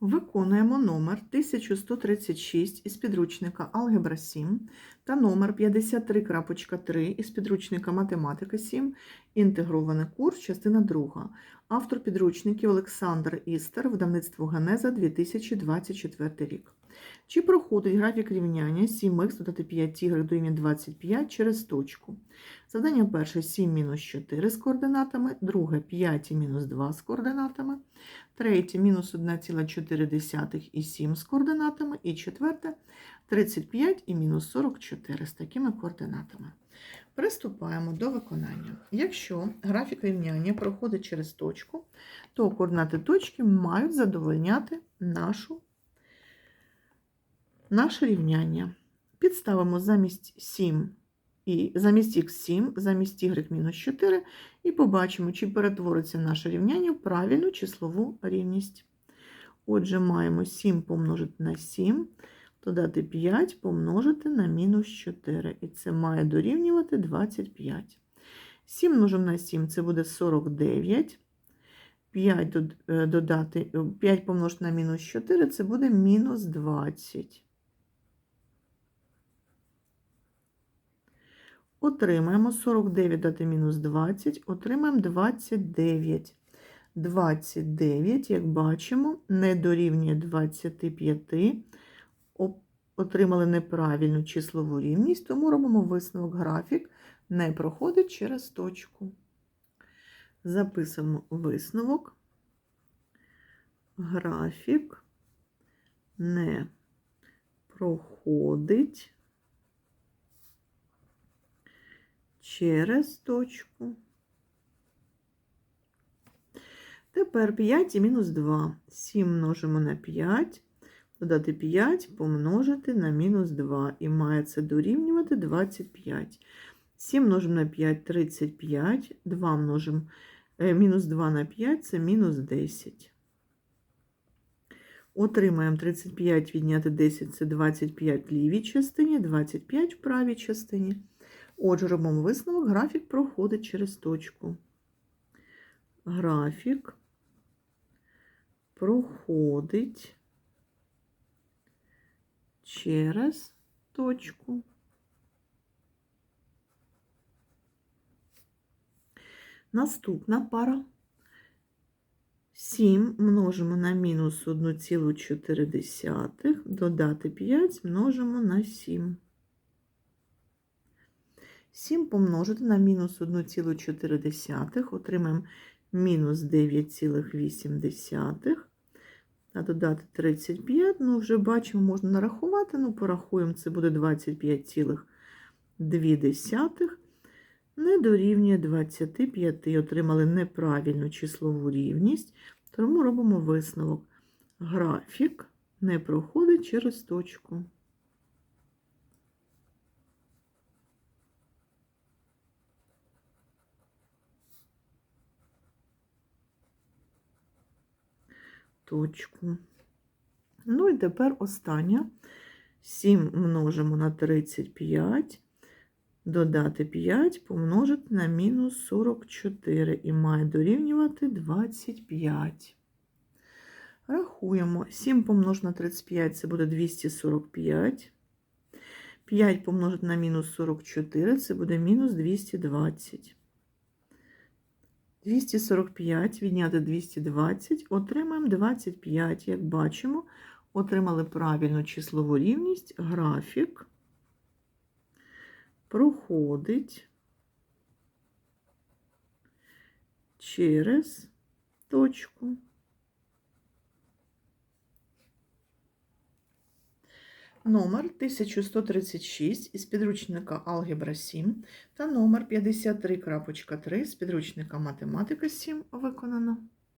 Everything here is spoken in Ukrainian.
Виконуємо номер 1136 із підручника Алгебра 7 та номер 53.3 із підручника Математика 7, інтегрований курс, частина 2. Автор підручників Олександр Істер, видавництво Генеза 2024 рік. Чи проходить графік рівняння 7х додати 5y дорівнює 25 через точку? Завдання перше 7 мінус 4 з координатами, друге 5 і мінус 2 з координатами, третє мінус 1,4 і 7 з координатами, і четверте 35 і мінус 44 з такими координатами. Приступаємо до виконання. Якщо графік рівняння проходить через точку, то координати точки мають задовольняти нашу, наше рівняння. Підставимо замість 7 і замість х7, замість y мінус 4, і побачимо, чи перетвориться наше рівняння в правильну числову рівність. Отже, маємо 7 помножити на 7, додати 5 помножити на мінус 4. І це має дорівнювати 25. 7 множимо на 7 це буде 49. 5 додати, 5 помножити на мінус 4 це буде мінус 20. Отримаємо 49 дати мінус 20, отримаємо 29. 29, як бачимо, не дорівнює 25. Отримали неправильну числову рівність, тому робимо висновок графік не проходить через точку. Записуємо висновок. Графік не проходить через точку. Тепер 5 і мінус 2. 7 множимо на 5, додати 5, помножити на мінус 2. І має це дорівнювати 25. 7 множимо на 5 35, 2 множимо мінус 2 на 5 це мінус 10. Отримаємо 35 відняти 10 це 25 в лівій частині, 25 в правій частині. Отже, робимо висновок, графік проходить через точку. Графік проходить через точку. Наступна пара. 7 множимо на мінус 1,4, додати 5 множимо на 7. 7 помножити на мінус 1,4, отримаємо мінус 9,8. А додати 35, ну вже бачимо, можна нарахувати, ну порахуємо, це буде 25,2. Не дорівнює 25. Отримали неправильну числову рівність, тому робимо висновок. Графік не проходить через точку. Точку. Ну і тепер остання. 7 множимо на 35, додати 5, помножити на мінус 44 і має дорівнювати 25. Рахуємо. 7 помножити на 35 це буде 245. 5 помножити на мінус 44 це буде мінус 220. 245 відняти 220, отримаємо 25. Як бачимо, отримали правильну числову рівність, графік проходить через точку. Номер 1136 із підручника Алгебра 7 та номер 53.3 з підручника Математика 7 виконано.